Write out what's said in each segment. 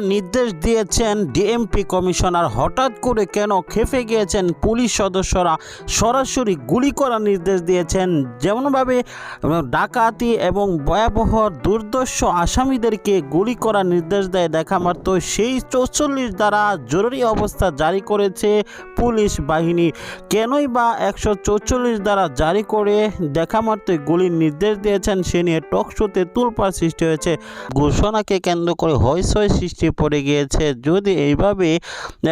নির্দেশ দিয়েছেন DMP commissioner. হঠাৎ করে কেন খেপে গিয়েছেন পুলিশ সদস্যরা? সরাসরি গুলি করার নির্দেশ দিয়েছেন। যেমনভাবে ডাকাতি এবং ভয়াবহ দুর্দর্শ আসামিদেরকে গুলি করার নির্দেশ দেয় দেখা মাত্র। সেই চৌচল্লিশ দ্বারা জরুরি অবস্থা জারি করেছে পুলিশ বাহিনী। কেনই বা একশো চৌচল্লিশ দ্বারা জারি করে দেখা মাত্রই গুলির নির্দেশ দিয়েছেন, সে নিয়ে টকশোতে তুলপার সৃষ্টি হয়েছে। ঘোষণাকে কেন্দ্র করে হইচই সৃষ্টি পড়ে গিয়েছে। যদি এইভাবে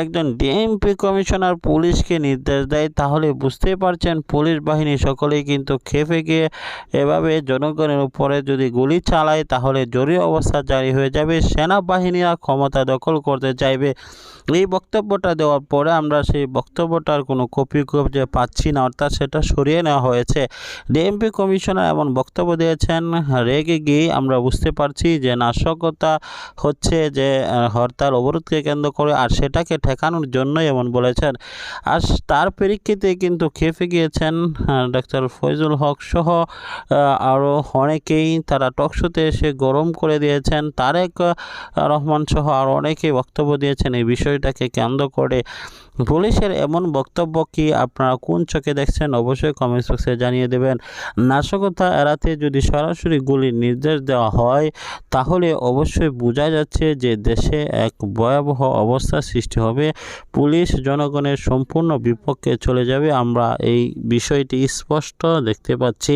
একজন ডিএমপি কমিশনার পুলিশকে নির্দেশ দেয়, তাহলে বুঝতেই পারছেন পুলিশ বাহিনী সকলেই কিন্তু খেপে গিয়ে এভাবে জনগণের উপরে যদি গুলি চালায়, তাহলে জরুরি অবস্থা জারি হয়ে যাবে। সেনাবাহিনীরা ক্ষমতা দখল করতে চাইবে। এই বক্তব্যটা দেওয়ার পরে আমরা সেই বক্তব্যটার কোনো কপি যে পাচ্ছি না, অর্থাৎ সেটা সরিয়ে নেওয়া হয়েছে। ডিএমপি কমিশনার এমন বক্তব্য দিয়েছেন, রেগে গিয়ে আমরা বুঝতে পারছি যে নাশকতা হচ্ছে যে হরতাল অবরোধকে কেন্দ্র করে আর সেটাকে ঠেকানোর জন্যই এমন বলেছেন। আর তার প্রেক্ষিতে কিন্তু খেপে গিয়েছেন ডাক্তার ফয়জুল হক সহ আরও অনেকেই। তারা টকশোতে এসে গরম করে দিয়েছেন, তারেক রহমান সহ আরও অনেকেই বক্তব্য দিয়েছেন এই বিষয়টাকে কেন্দ্র করে। পুলিশের এমন বক্তব্য কি আপনারা কোন চোখে দেখছেন অবশ্যই কমেন্ট বক্সে জানিয়ে দেবেন। নাশকতা এড়াতে যদি সরাসরি গুলির নির্দেশ দেওয়া হয়, তাহলে অবশ্যই বোঝা যাচ্ছে যে দেশে এক ভয়াবহ অবস্থা সৃষ্টি হবে। পুলিশ জনগণের সম্পূর্ণ বিপক্ষে চলে যাবে। আমরা এই বিষয়টি স্পষ্ট দেখতে পাচ্ছি।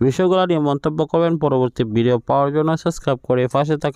বিষয়গুলো নিয়ে মন্তব্য করবেন। পরবর্তী ভিডিও পাওয়ার জন্য সাবস্ক্রাইব করে পাশে থাকা